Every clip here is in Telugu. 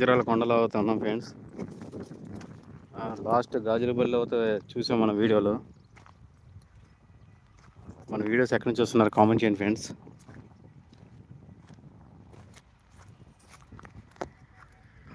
వజ్రాల కొండలో అవుతున్నాం ఫ్రెండ్స్. లాస్ట్ గాజులపల్లి అవుతా చూసాం మన వీడియోలో. మన వీడియోస్ ఎక్కడి నుంచి వస్తున్నారు కామెంట్ చేయండి ఫ్రెండ్స్.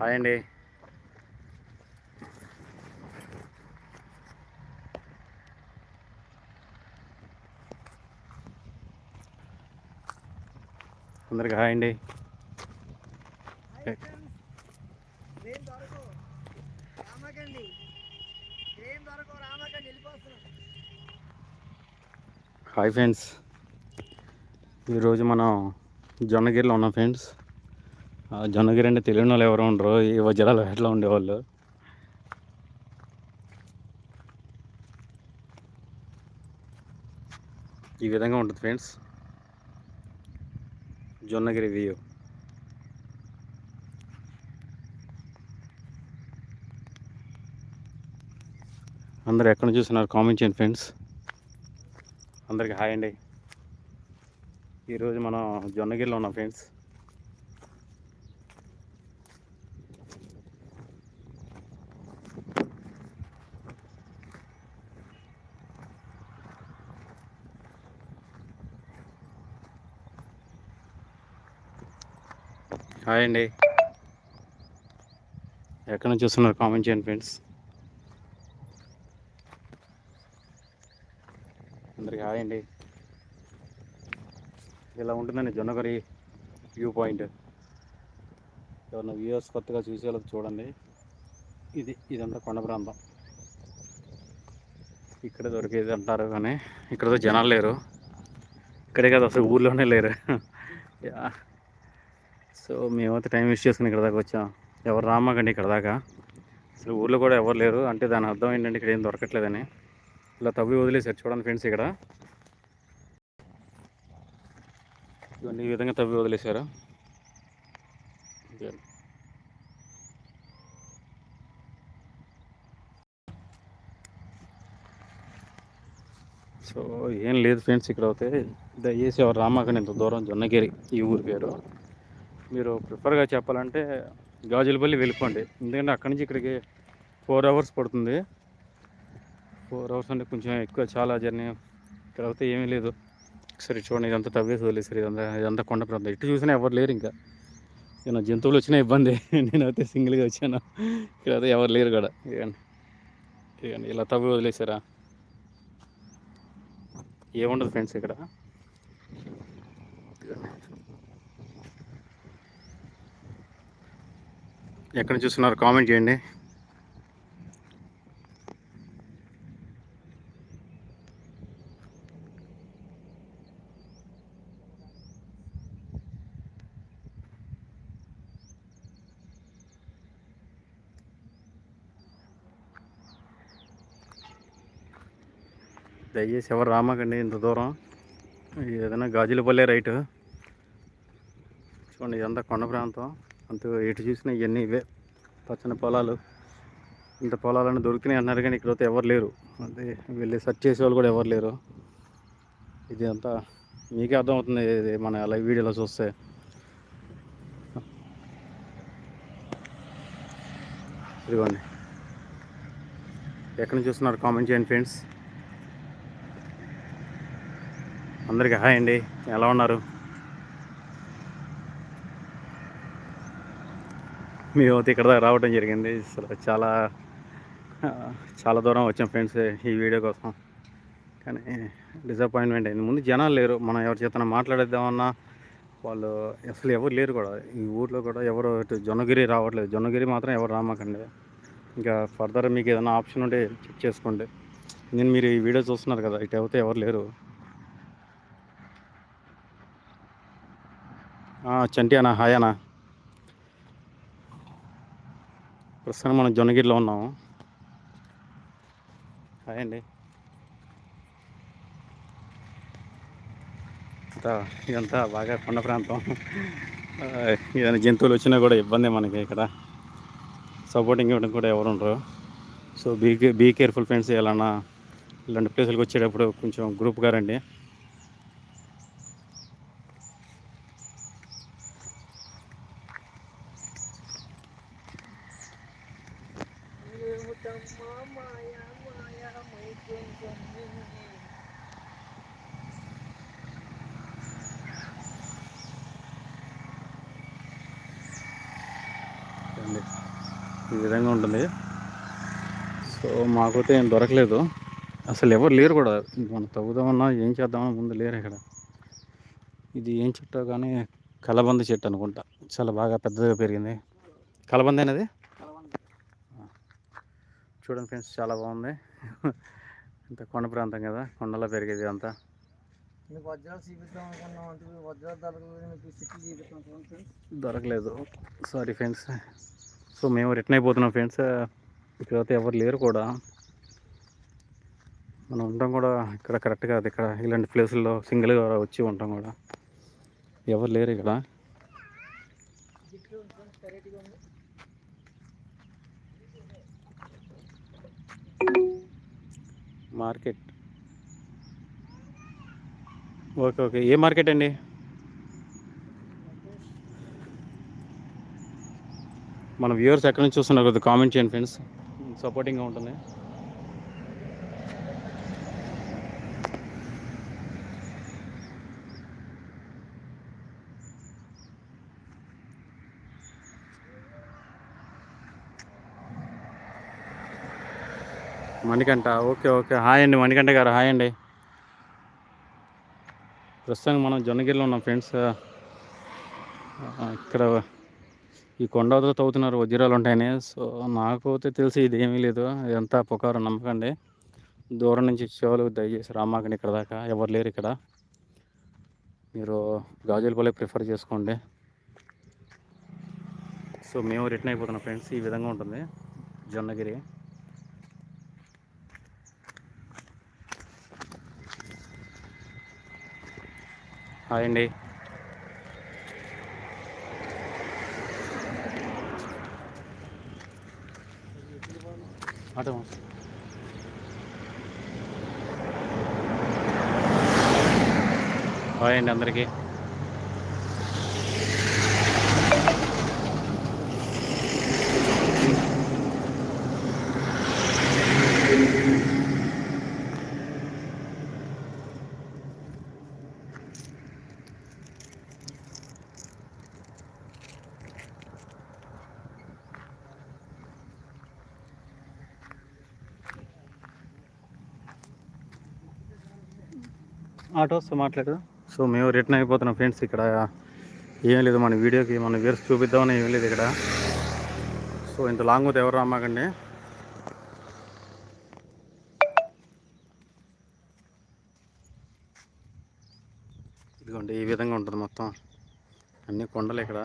హాయ్ అండి. అందరికి హాయ్ అండి ఏం దొరకవు రామకండి ఏం దొరకవు రామకండి వెళ్ళిపోతున్నాం. హాయ్ ఫ్రెండ్స్ ఈరోజు మనం జొన్నగిరిలో ఉన్నాం ఫ్రెండ్స్ జొన్నగిరి అంటే తెలియని వాళ్ళు ఎవరు ఉండరు. ఈ వజ్రాల ఎట్లా ఉండేవాళ్ళు? ఈ విధంగా ఉంటుంది ఫ్రెండ్స్ జొన్నగిరి వ్యూ అందరు ఎక్కడ చూస్తున్నారు? కామెంట్ చేయండి ఫ్రెండ్స్. అందరికి హాయ్ అండి. ఈరోజు మనం జొన్నగిరిలో ఉన్నాం ఫ్రెండ్స్. హాయ్ అండి. ఎక్కడ నుంచి చూస్తున్నారు? కామెంట్ చేయండి ఫ్రెండ్స్. అందరికి హాయ్ అండి. ఇలా ఉంటుందండి జొన్నగరి వ్యూ పాయింట్. ఎవరన్నా వ్యూవర్స్ కొత్తగా చూసేలకు చూడండి. ఇది ఇదంతా కొండ ప్రాంతం. ఇక్కడ దొరికేది అంటారు కానీ ఇక్కడ జనాలు లేరు. ఇక్కడే కదా అసలు ఊర్లోనే లేరు. సో మేమైతే టైం వేస్ట్ చేసుకుని ఇక్కడ దాకా వచ్చాం. ఎవరు రామాకండి ఇక్కడ దాకా. అసలు ఊర్లో కూడా ఎవరు లేరు. అంటే దాని అర్థం ఏంటంటే ఇక్కడ ఏం దొరకట్లేదని. ఇలా తవ్వి వదిలేసారు చూడండి ఫ్రెండ్స్ ఇక్కడ. ఇవన్నీ ఈ విధంగా తవ్వి వదిలేశారు. సో ఏం లేదు ఫ్రెండ్స్ ఇక్కడ అయితే. దయచేసి ఎవరు రామాకండి ఇంత దూరం జొన్నగిరి ఈ ఊరి పేరు. మీరు ప్రిఫర్గా చెప్పాలంటే గాజులపల్లి వెళ్ళిపోండి. ఎందుకంటే అక్కడి నుంచి ఇక్కడికి ఫోర్ అవర్స్ పడుతుంది. ఫోర్ అవర్స్ అంటే కొంచెం ఎక్కువ చాలా జర్నీ ఇక్కడ అయితే ఏమీ లేదు. సరే చూడండి ఇదంతా తవ్వేసి వదిలేసారు ఇదంతా ఇదంతా కొండ ప్రాంతం. ఇటు చూసినా ఎవరు లేరు ఇంకా. ఏమైనా జంతువులు వచ్చినా ఇబ్బంది. నేనైతే సింగిల్గా వచ్చాను. ఇక్కడ అయితే ఎవరు లేరు కూడా. ఇవ్వండి ఇవ్వండి ఇలా తవ్వి వదిలేసారా ఏముండదు ఫ్రెండ్స్ ఇక్కడ. ఎక్కడ చూస్తున్నారు? కామెంట్ చేయండి. దయచేసి ఎవరు రామాకండి ఇంత దూరం. ఏదైనా గాజులపల్లె రైట్. చూడండి ఇదంతా కొండ ప్రాంతం. అంత ఎటు చూసినా ఇవన్నీ ఇవే. పచ్చని పొలాలు. ఇంత పొలాలన్నీ దొరికినాయి అన్నారు కానీ ఇక్కడైతే ఎవరు లేరు. అదే వెళ్ళి సెర్చ్ చేసే వాళ్ళు కూడా ఎవరు లేరు. ఇది అంతా మీకే అర్థమవుతుంది ఇది మన లైవ్ వీడియోలో చూస్తే. ఇదిగోండి. ఎక్కడి నుంచి చూస్తున్నారు కామెంట్ చేయండి ఫ్రెండ్స్. అందరికీ హాయ్ అండి. ఎలా ఉన్నారు? మీ అయితే ఇక్కడ దాకా రావడం జరిగింది. అసలు చాలా చాలా దూరం వచ్చాం ఫ్రెండ్స్ ఈ వీడియో కోసం. కానీ డిసప్పాయింట్మెంట్ అయింది. ముందు జనాలు లేరు. మనం ఎవరి చేతన మాట్లాడేద్దామన్నా వాళ్ళు అసలు ఎవరు లేరు కూడా. ఈ ఊర్లో కూడా ఎవరు ఇటు జొన్నగిరి రావట్లేదు. జొన్నగిరి మాత్రం ఎవరు రామాకండి. ఇంకా ఫర్దర్ మీకు ఏదైనా ఆప్షన్ ఉంటే చెక్ చేసుకోండి. నేను మీరు ఈ వీడియో చూస్తున్నారు కదా ఇటు అయితే ఎవరు లేరు. చంటి అన్న హాయ్ అన్న ప్రస్తుతం మనం జొన్నగిరిలో ఉన్నాము. హాయ్ అండి అంతా ఇదంతా బాగా కొండ ప్రాంతం. ఏదైనా జంతువులు వచ్చినా కూడా ఇబ్బంది మనకి ఇక్కడ. సపోర్టింగ్ ఇవ్వడం కూడా ఎవరు ఉండరు. So be be careful friends ఎలా ఇలాంటి ప్లేసులకు వచ్చేటప్పుడు కొంచెం గ్రూప్గా రండి మైకమ్మ మాయ మాయ మైకుంటుంది చూడండి. ఈ విధంగా ఉంటుంది సో మాకైతే ఏం దొరకలేదు. అసలు ఎవరు లేరు కూడా. మనం తవ్వుదామన్నా ఏం చేద్దామన్నా ముందు లేరు ఇక్కడ. ఇది ఏం చెట్టో కానీ కలబంద చెట్టు అనుకుంటా. చాలా బాగా పెద్దగా పెరిగింది. కలబంద అనేది చూడండి ఫ్రెండ్స్ చాలా బాగుంది. ఇంత కొండ ప్రాంతం కదా కొండలో పెరిగేది అంతా దొరకలేదు. Sorry friends. సో మేము రిటర్న్ అయిపోతున్నాం ఫ్రెండ్స్. ఇక్కడైతే ఎవరు లేరు కూడా. మనం ఉండడం కూడా ఇక్కడ కరెక్ట్ కాదు ఇక్కడ ఇలాంటి ప్లేసుల్లో సింగిల్గా వచ్చి ఉంటాం కూడా. ఎవరు లేరు ఇక్కడ. మార్కెట్ ఓకే ఓకే ఏ మార్కెట్ అండి? మన వ్యూవర్స్ ఎక్కడి నుంచి చూస్తున్నారు? కొద్దిగా కామెంట్ చేయండి ఫ్రెండ్స్ సపోర్టింగ్గా ఉంటుంది. Manikanta okay okay. హాయ్ అండి మణికంఠ గారు. హాయ్ అండి. ప్రస్తుతానికి మనం జొన్నగిరిలో ఉన్నాం ఫ్రెండ్స్. ఇక్కడ ఈ కొండతో తవ్వుతున్నారు వజ్రాలు ఉంటాయని. సో నాకు అయితే తెలిసి ఇది ఏమీ లేదు. ఇదంతా పుకారు నమ్మకండి. దూరం నుంచి చెవులు దయచేసి రామాకండి ఇక్కడ దాకా. ఎవరు లేరు ఇక్కడ. మీరు గాజులపల్లి ప్రిఫర్ చేసుకోండి. సో మేము రిటర్న్ అయిపోతున్నాం ఫ్రెండ్స్. ఈ విధంగా ఉంటుంది. జొన్నగిరి. హాయ్ అండి. అటు హాయ్ అండి అందరికీ. ఆటో సో మాట్లాడు సో మేము రిటర్న్ అయిపోతున్నాం ఫ్రెండ్స్ ఇక్కడ. ఏం లేదు మన వీడియోకి మన వ్యూర్స్ చూపిద్దామని ఏం లేదు ఇక్కడ. సో ఇంత లాంగ్ అవుతుంది ఎవరు రామాకండి? ఇదిగోండి ఈ విధంగా ఉంటుంది మొత్తం. అన్ని కొండలు ఇక్కడ.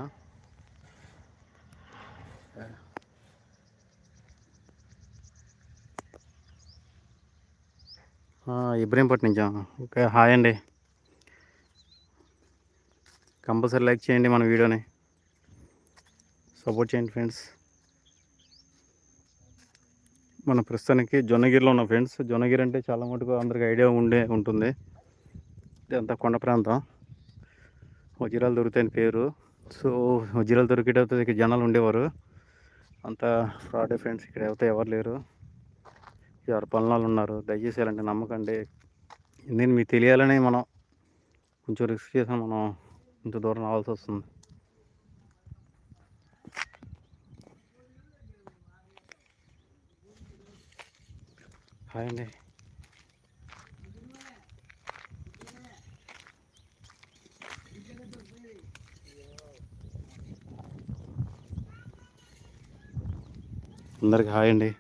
ఇబ్రహీంపట్నం నుంచా ఓకే హాయ్ అండి. కంపల్సరీ లైక్ చేయండి మన వీడియోని. సపోర్ట్ చేయండి ఫ్రెండ్స్. మన ప్రస్తుతానికి జొన్నగిరిలో ఉన్న ఫ్రెండ్స్. జొన్నగిరి అంటే చాలా మటుకు అందరికి ఐడియా ఉండే ఉంటుంది. ఇదంతా కొండ ప్రాంతం. వజ్రాలు దొరుకుతాయని పేరు. సో వజ్రాలు దొరికేటప్పుడు ఇక్కడ జనాలు ఉండేవారు. అంత ఫ్రాడే ఫ్రెండ్స్. ఇక్కడ అయితే ఎవరు లేరు. ఎవరు పనులు ఉన్నారు దయచేసి ఇలాంటి నమ్మకండి. నేను మీకు తెలియాలని మనం కొంచెం రిస్క్ చేసిన మనం ఇంత దూరం రావాల్సి వస్తుంది. హాయ్ అండి. అందరికి హాయ్ అండి.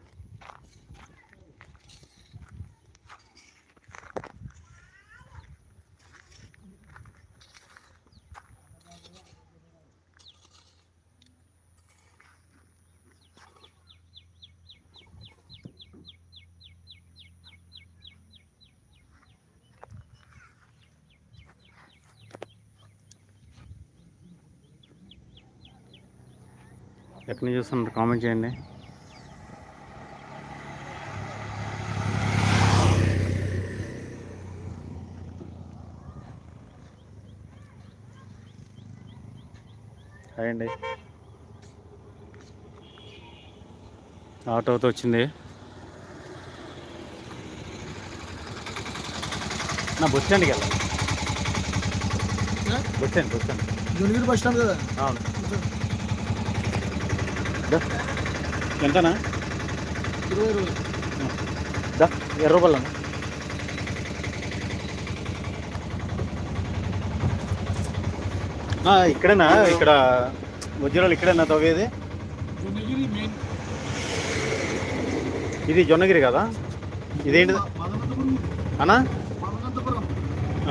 ఎక్కడి నుంచి చూస్తున్నారు కామెంట్ చేయండి. హాయ్ అండి ఆటోతో వచ్చింది. నా బస్ స్టాండ్కి వెళ్ళాలి bus stand bus bus stand కదా? అవును. ఎంతనా? ఇరవై రోజులు. దా ఇరవై రూపాయలు ఇక్కడేనా? ఇక్కడ వజ్రాలు ఇక్కడేనా తవ్వేది? ఇది జొన్నగిరి కదా? ఇదేంటి?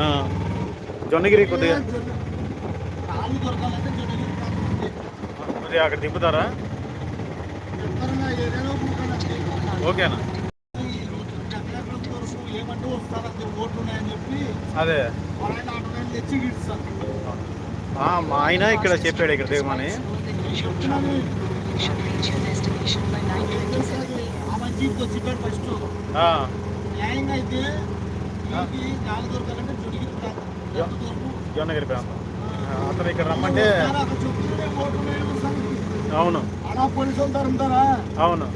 ఆ, జొన్నగిరి కొద్దిగా. అక్కడ దింపుతారా. ఓకేనా? ఉన్నాయని చెప్పి అదే మా ఆయన ఇక్కడ చెప్పాడు ఇక్కడ దిగమని. చెప్తున్నాను should reach your destination by 9.27 ఆ. మంచికి వచ్చిపోయాడు ఫస్ట్ అయితే జొన్నగిరి ప్రాంతం. అతను ఇక్కడ రమ్మంటే అవును. పోలీసు అవును.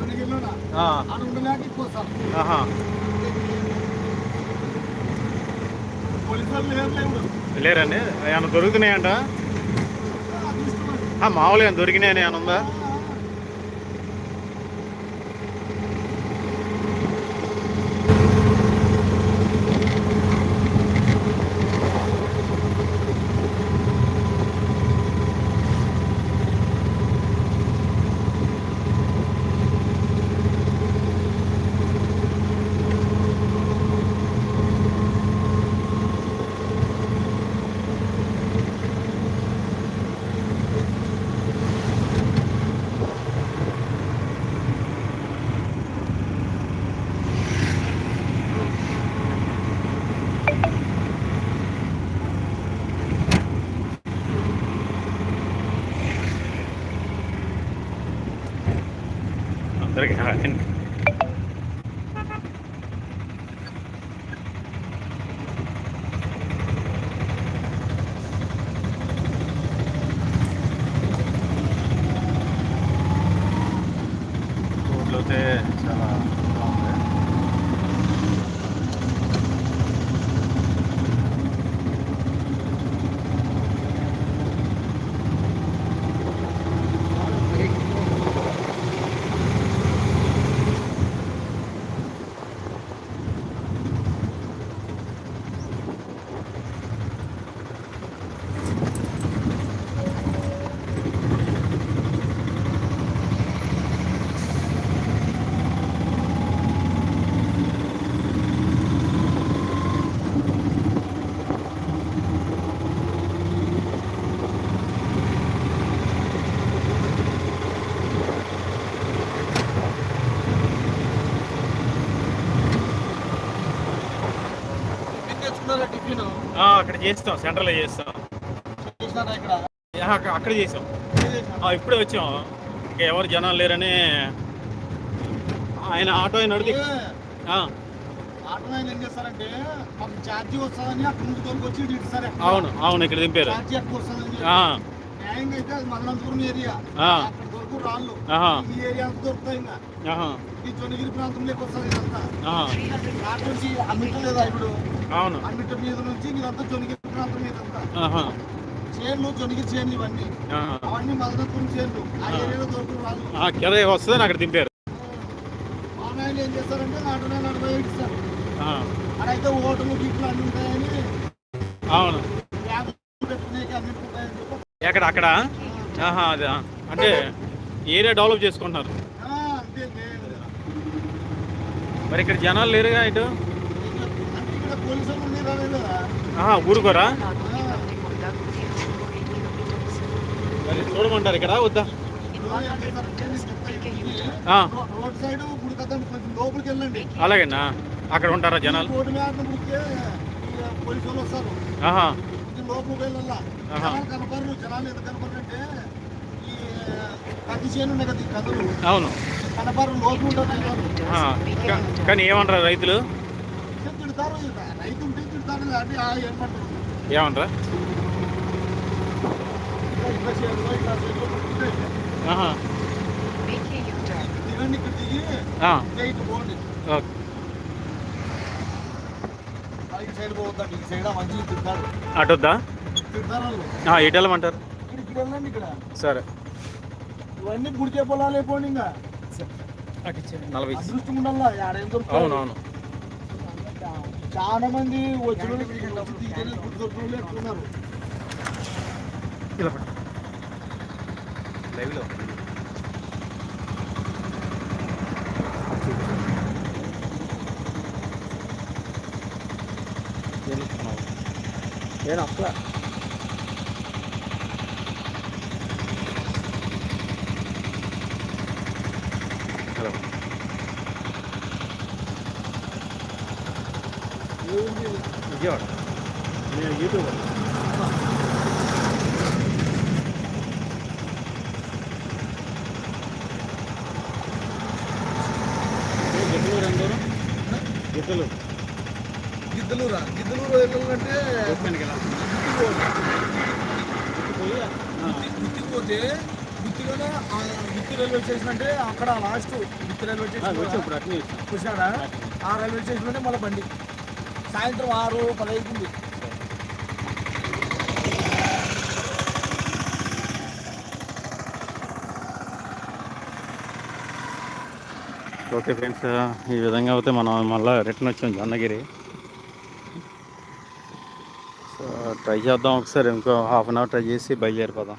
లేరండి. ఏమైనా దొరుకుతున్నాయంట? మామూలుగా ఏమైనా దొరికినాయని ఏమైనా ఉందా? అందరికీ హాయ్. రోడ్లు అయితే చాలా బాగుంది టిఫిన్ తెచ్చుకున్నారా టిఫిన్ ఆ, అక్కడ చేస్తాం సెంటర్లో చేస్తాం. అక్కడ చేసాం. ఇప్పుడే వచ్చాం. ఇంకా ఎవరు జనాలు లేరని ఆయన ఆటో ఆయన అడిగి అవును అవును ఇక్కడ దింపారు. అక్కడ రాళ్ళు. ఈ ఏరియా దొరుకుతాయి ఇంకా. ఈ జొన్నగిరి ప్రాంతంలోకి వస్తుంది ఇదంతా ఆట నుంచి అమ్మిట లేదా ఇప్పుడు? అవును. అమ్మిట మీద నుంచి ఇదంతా జొన్నగిరి ప్రాంతం ఆహా, చేన్లు జొన్నగిరి చేన్లు ఇవన్నీ. అవన్నీ మదనపురం చేన్లు. ఆ. ఏరియాలో దొరుకుతారు రాళ్ళు. ఆ, కింద వస్తుందని అక్కడ దింపారు. ఆన్లైన్ ఏం చేస్తారంటే నలభై ఐదు ఇస్తారు. ఆ, అక్కడైతే ఓటర్లు గిట్లు అన్ని ఉంటాయని అవును. యాభై పెట్టుకునేకి అన్ని ఉంటాయని చెప్పి ఎక్కడ అక్కడ? అదే. ఆ. అంటే ఏరియా డెవలప్ చేసుకుంటున్నారు. ఆ, మరి ఇక్కడ జనాలు లేరుగా ఇటు? ఇక్కడ పోలీసులు ఊరుకోరా? మరి చూడమంటారు ఇక్కడ వద్దా? రోడ్ సైడ్ గుడి కొంచెం లోపలికి వెళ్ళండి అలాగేనా? అక్కడ ఉంటారా జనాలు? రోడ్డు మీద వస్తారు ఆహా అవును. కానీ ఏమంటారు రైతులు? ఏమంటారు? ఇటు ఇటు అటొద్దా? ఎటు వెళ్ళమంటారు? సరే. ఇవన్నీ గుడికే పొలాలు అయిపోండి ఇంకా. నలభై. అదృష్టం ఉండాలా? అవునవును. చాలా మంది వచ్చిన గుడి దొరికిన ఇలా లైవ్లో. నేను అసలు? నేను యూట్యూబ్ గిద్దలు రెండు దూరం? గిద్దలు గిద్దలూరా? గిద్దలూరు వెళ్ళాలంటే గవర్నమెంట్కి వెళ్ళాలి. గుత్తికి పోతే గుత్తిలోనే ఆ గుత్తి రైల్వే స్టేషన్ అంటే అక్కడ లాస్ట్ గుత్తి రైల్వే స్టేషన్ చూసినారా ఆ రైల్వే స్టేషన్లోనే మళ్ళీ బండి. సాయంత్రం ఆరు పది ఓకే ఫ్రెండ్స్ ఈ విధంగా అయితే మనం మళ్ళీ రిటర్న్ వచ్చాం జొన్నగిరి సో ట్రై చేద్దాం ఒకసారి ఇంకో హాఫ్ అన్ అవర్ ట్రై చేసి బయలుదేరిపోదాం.